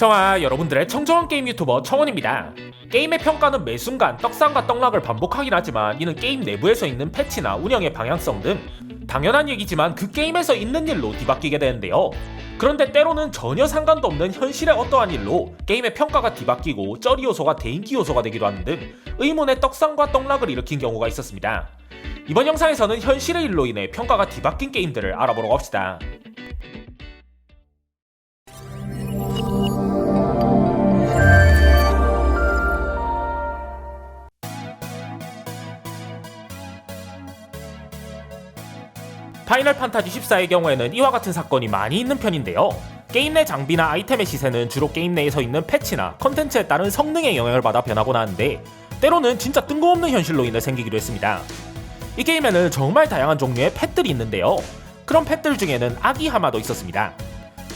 청아 여러분들의 청정한 게임 유튜버 청원입니다. 게임의 평가는 매 순간 떡상과 떡락을 반복하긴 하지만 이는 게임 내부에서 있는 패치나 운영의 방향성 등 당연한 얘기지만 그 게임에서 있는 일로 뒤바뀌게 되는데요. 그런데 때로는 전혀 상관도 없는 현실의 어떠한 일로 게임의 평가가 뒤바뀌고 쩌리 요소가 대인기 요소가 되기도 하는 등 의문의 떡상과 떡락을 일으킨 경우가 있었습니다. 이번 영상에서는 현실의 일로 인해 평가가 뒤바뀐 게임들을 알아보러 갑시다. 파이널 판타지 14의 경우에는 이와 같은 사건이 많이 있는 편인데요. 게임 내 장비나 아이템의 시세는 주로 게임 내에서 있는 패치나 컨텐츠에 따른 성능의 영향을 받아 변하곤 하는데 때로는 진짜 뜬금없는 현실로 인해 생기기도 했습니다. 이 게임에는 정말 다양한 종류의 펫들이 있는데요. 그런 펫들 중에는 아기 하마도 있었습니다.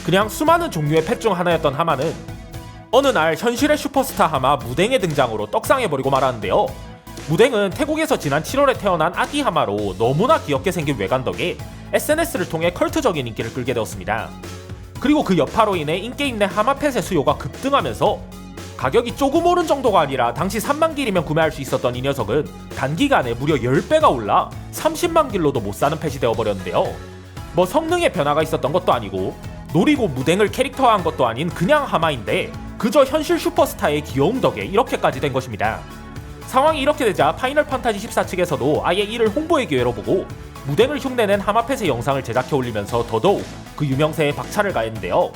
그냥 수많은 종류의 펫 중 하나였던 하마는 어느 날 현실의 슈퍼스타 하마 무댕의 등장으로 떡상해버리고 말았는데요. 무댕은 태국에서 지난 7월에 태어난 아기 하마로 너무나 귀엽게 생긴 외관 덕에 SNS를 통해 컬트적인 인기를 끌게 되었습니다. 그리고 그 여파로 인해 인게임 내 하마펫의 수요가 급등하면서 가격이 조금 오른 정도가 아니라 당시 3만 길이면 구매할 수 있었던 이 녀석은 단기간에 무려 10배가 올라 30만 길로도 못 사는 펫이 되어버렸는데요. 뭐 성능에 변화가 있었던 것도 아니고 노리고 무댕을 캐릭터화한 것도 아닌 그냥 하마인데 그저 현실 슈퍼스타의 귀여움 덕에 이렇게까지 된 것입니다. 상황이 이렇게 되자 파이널 판타지 14 측에서도 아예 이를 홍보의 기회로 보고 무댕을 흉내낸 하마펫의 영상을 제작해 올리면서 더더욱 그 유명세에 박차를 가했는데요.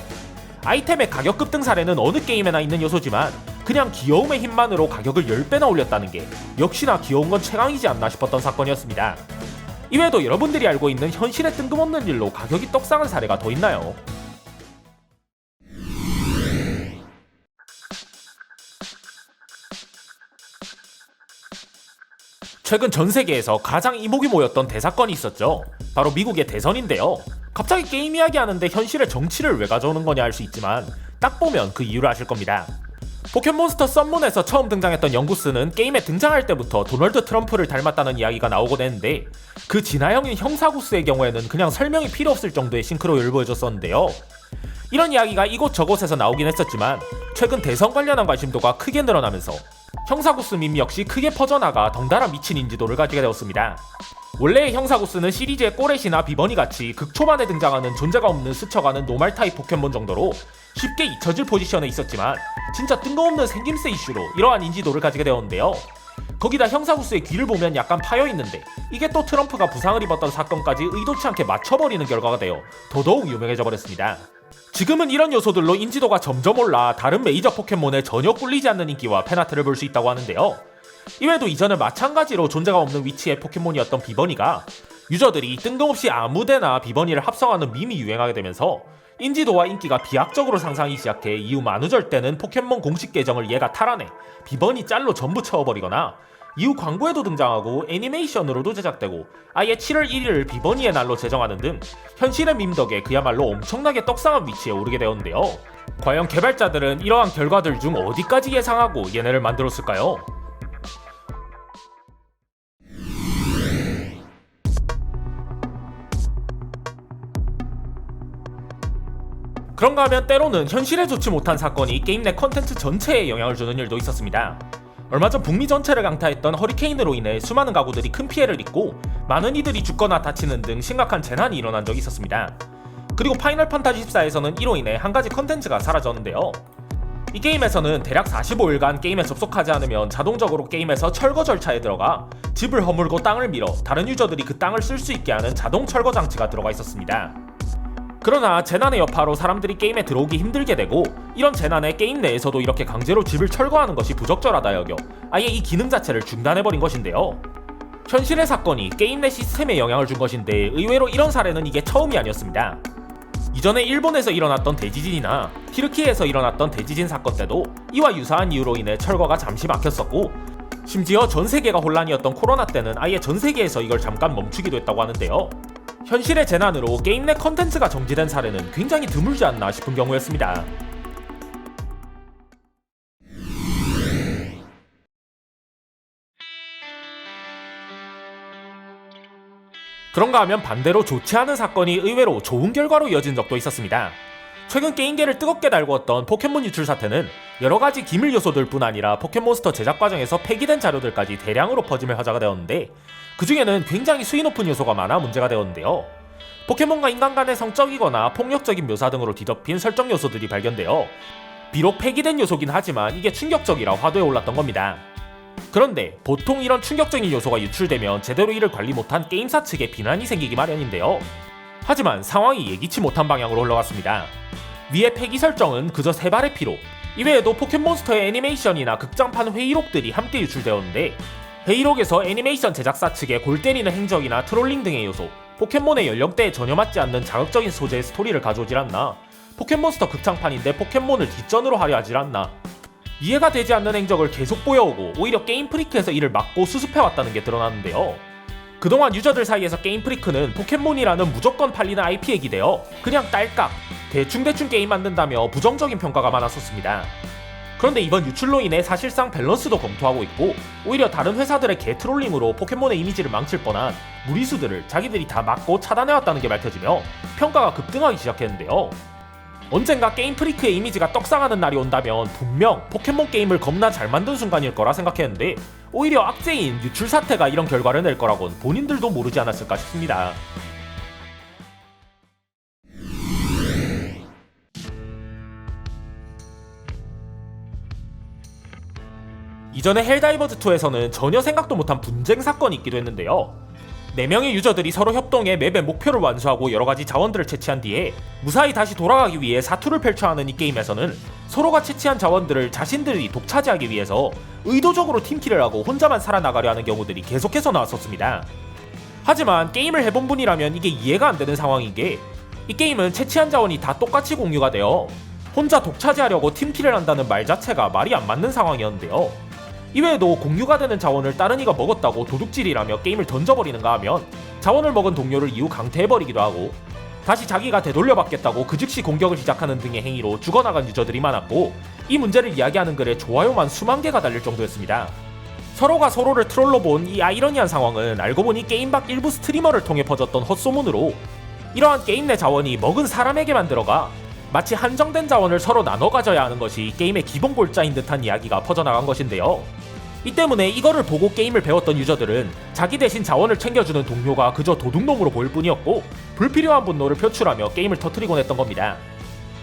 아이템의 가격 급등 사례는 어느 게임에나 있는 요소지만 그냥 귀여움의 힘만으로 가격을 10배나 올렸다는 게 역시나 귀여운 건 최강이지 않나 싶었던 사건이었습니다. 이외에도 여러분들이 알고 있는 현실의 뜬금없는 일로 가격이 떡상한 사례가 더 있나요? 최근 전 세계에서 가장 이목이 모였던 대사건이 있었죠. 바로 미국의 대선인데요. 갑자기 게임 이야기 하는데 현실의 정치를 왜 가져오는 거냐 할 수 있지만 딱 보면 그 이유를 아실 겁니다. 포켓몬스터 썸문에서 처음 등장했던 영구스는 게임에 등장할 때부터 도널드 트럼프를 닮았다는 이야기가 나오곤 했는데 그 진화형인 형사구스의 경우에는 그냥 설명이 필요 없을 정도의 싱크로율을 보여줬었는데요. 이런 이야기가 이곳저곳에서 나오긴 했었지만 최근 대선 관련한 관심도가 크게 늘어나면서 형사구스 밈 역시 크게 퍼져나가 덩달아 미친 인지도를 가지게 되었습니다. 원래의 형사구스는 시리즈의 꼬렛이나 비버니 같이 극초반에 등장하는 존재가 없는 스쳐가는 노말 타입 포켓몬 정도로 쉽게 잊혀질 포지션에 있었지만 진짜 뜬금없는 생김새 이슈로 이러한 인지도를 가지게 되었는데요. 거기다 형사구스의 귀를 보면 약간 파여 있는데 이게 또 트럼프가 부상을 입었던 사건까지 의도치 않게 맞춰버리는 결과가 되어 더더욱 유명해져 버렸습니다. 지금은 이런 요소들로 인지도가 점점 올라 다른 메이저 포켓몬에 전혀 꿀리지 않는 인기와 페나트를 볼 수 있다고 하는데요. 이외에도 이전에 마찬가지로 존재가 없는 위치의 포켓몬이었던 비버니가 유저들이 뜬금없이 아무데나 비버니를 합성하는 밈이 유행하게 되면서 인지도와 인기가 비약적으로 상상이 시작해 이후 만우절 때는 포켓몬 공식 계정을 얘가 탈환해 비버니 짤로 전부 채워버리거나 이후 광고에도 등장하고 애니메이션으로도 제작되고 아예 7월 1일을 비버니의 날로 제정하는 등 현실의 밈 덕에 그야말로 엄청나게 떡상한 위치에 오르게 되었는데요. 과연 개발자들은 이러한 결과들 중 어디까지 예상하고 얘네를 만들었을까요? 그런가 하면 때로는 현실에 좋지 못한 사건이 게임 내 컨텐츠 전체에 영향을 주는 일도 있었습니다. 얼마 전 북미 전체를 강타했던 허리케인으로 인해 수많은 가구들이 큰 피해를 입고 많은 이들이 죽거나 다치는 등 심각한 재난이 일어난 적이 있었습니다. 그리고 파이널 판타지 14에서는 이로 인해 한 가지 컨텐츠가 사라졌는데요. 이 게임에서는 대략 45일간 게임에 접속하지 않으면 자동적으로 게임에서 철거 절차에 들어가 집을 허물고 땅을 밀어 다른 유저들이 그 땅을 쓸 수 있게 하는 자동 철거 장치가 들어가 있었습니다. 그러나 재난의 여파로 사람들이 게임에 들어오기 힘들게 되고 이런 재난에 게임 내에서도 이렇게 강제로 집을 철거하는 것이 부적절하다 여겨 아예 이 기능 자체를 중단해버린 것인데요. 현실의 사건이 게임 내 시스템에 영향을 준 것인데 의외로 이런 사례는 이게 처음이 아니었습니다. 이전에 일본에서 일어났던 대지진이나 티르키에서 일어났던 대지진 사건 때도 이와 유사한 이유로 인해 철거가 잠시 막혔었고 심지어 전 세계가 혼란이었던 코로나 때는 아예 전 세계에서 이걸 잠깐 멈추기도 했다고 하는데요. 현실의 재난으로 게임 내 컨텐츠가 정지된 사례는 굉장히 드물지 않나 싶은 경우였습니다. 그런가 하면 반대로 좋지 않은 사건이 의외로 좋은 결과로 이어진 적도 있었습니다. 최근 게임계를 뜨겁게 달구었던 포켓몬 유출 사태는 여러 가지 기밀 요소들 뿐 아니라 포켓몬스터 제작 과정에서 폐기된 자료들까지 대량으로 퍼짐을 화자가 되었는데 그 중에는 굉장히 수위 높은 요소가 많아 문제가 되었는데요. 포켓몬과 인간 간의 성적이거나 폭력적인 묘사 등으로 뒤덮인 설정 요소들이 발견되어 비록 폐기된 요소긴 하지만 이게 충격적이라 화두에 올랐던 겁니다. 그런데 보통 이런 충격적인 요소가 유출되면 제대로 이를 관리 못한 게임사 측에 비난이 생기기 마련인데요. 하지만 상황이 예기치 못한 방향으로 흘러갔습니다. 위의 폐기 설정은 그저 세 발의 피로 이외에도 포켓몬스터의 애니메이션이나 극장판 회의록들이 함께 유출되었는데 회의록에서 애니메이션 제작사 측의 골 때리는 행적이나 트롤링 등의 요소 포켓몬의 연령대에 전혀 맞지 않는 자극적인 소재의 스토리를 가져오질 않나 포켓몬스터 극장판인데 포켓몬을 뒷전으로 하려 하질 않나 이해가 되지 않는 행적을 계속 보여오고 오히려 게임 프리크에서 이를 막고 수습해왔다는 게 드러나는데요. 그동안 유저들 사이에서 게임 프리크는 포켓몬이라는 무조건 팔리는 IP에 기대어 그냥 딸깍 대충대충 게임 만든다며 부정적인 평가가 많았었습니다. 그런데 이번 유출로 인해 사실상 밸런스도 검토하고 있고 오히려 다른 회사들의 개 트롤링으로 포켓몬의 이미지를 망칠 뻔한 무리수들을 자기들이 다 막고 차단해왔다는 게 밝혀지며 평가가 급등하기 시작했는데요. 언젠가 게임 프리크의 이미지가 떡상하는 날이 온다면 분명 포켓몬 게임을 겁나 잘 만든 순간일 거라 생각했는데 오히려 악재인 유출 사태가 이런 결과를 낼 거라곤 본인들도 모르지 않았을까 싶습니다. 이전에 헬다이버즈2에서는 전혀 생각도 못한 분쟁 사건이 있기도 했는데요. 4명의 유저들이 서로 협동해 맵의 목표를 완수하고 여러가지 자원들을 채취한 뒤에 무사히 다시 돌아가기 위해 사투를 펼쳐야 하는 이 게임에서는 서로가 채취한 자원들을 자신들이 독차지하기 위해서 의도적으로 팀킬을 하고 혼자만 살아나가려 하는 경우들이 계속해서 나왔었습니다. 하지만 게임을 해본 분이라면 이게 이해가 안 되는 상황인 게 이 게임은 채취한 자원이 다 똑같이 공유가 되어 혼자 독차지하려고 팀킬을 한다는 말 자체가 말이 안 맞는 상황이었는데요. 이외에도 공유가 되는 자원을 다른 이가 먹었다고 도둑질이라며 게임을 던져버리는가 하면 자원을 먹은 동료를 이후 강퇴해버리기도 하고 다시 자기가 되돌려받겠다고 그 즉시 공격을 시작하는 등의 행위로 죽어나간 유저들이 많았고 이 문제를 이야기하는 글에 좋아요만 수만 개가 달릴 정도였습니다. 서로가 서로를 트롤로 본 이 아이러니한 상황은 알고 보니 게임 밖 일부 스트리머를 통해 퍼졌던 헛소문으로 이러한 게임 내 자원이 먹은 사람에게만 들어가 마치 한정된 자원을 서로 나눠 가져야 하는 것이 게임의 기본 골자인 듯한 이야기가 퍼져나간 것인데요. 이 때문에 이거를 보고 게임을 배웠던 유저들은 자기 대신 자원을 챙겨주는 동료가 그저 도둑놈으로 보일 뿐이었고 불필요한 분노를 표출하며 게임을 터트리곤 했던 겁니다.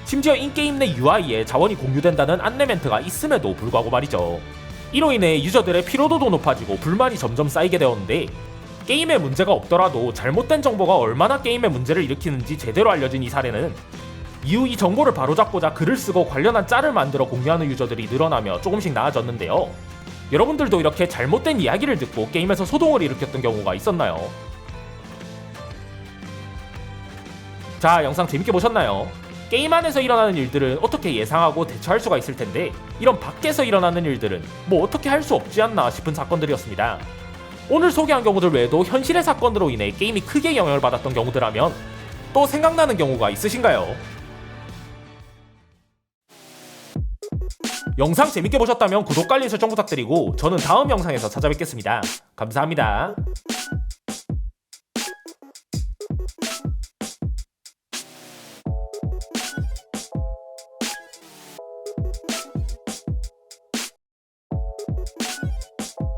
심지어 인게임 내 UI에 자원이 공유된다는 안내 멘트가 있음에도 불구하고 말이죠. 이로 인해 유저들의 피로도도 높아지고 불만이 점점 쌓이게 되었는데 게임에 문제가 없더라도 잘못된 정보가 얼마나 게임에 문제를 일으키는지 제대로 알려진 이 사례는 이후 이 정보를 바로잡고자 글을 쓰고 관련한 짤을 만들어 공유하는 유저들이 늘어나며 조금씩 나아졌는데요. 여러분들도 이렇게 잘못된 이야기를 듣고 게임에서 소동을 일으켰던 경우가 있었나요? 자, 영상 재밌게 보셨나요? 게임 안에서 일어나는 일들은 어떻게 예상하고 대처할 수가 있을 텐데 이런 밖에서 일어나는 일들은 뭐 어떻게 할 수 없지 않나 싶은 사건들이었습니다. 오늘 소개한 경우들 외에도 현실의 사건으로 인해 게임이 크게 영향을 받았던 경우들하면 또 생각나는 경우가 있으신가요? 영상 재밌게 보셨다면 구독, 알림 설정 부탁드리고 저는 다음 영상에서 찾아뵙겠습니다. 감사합니다.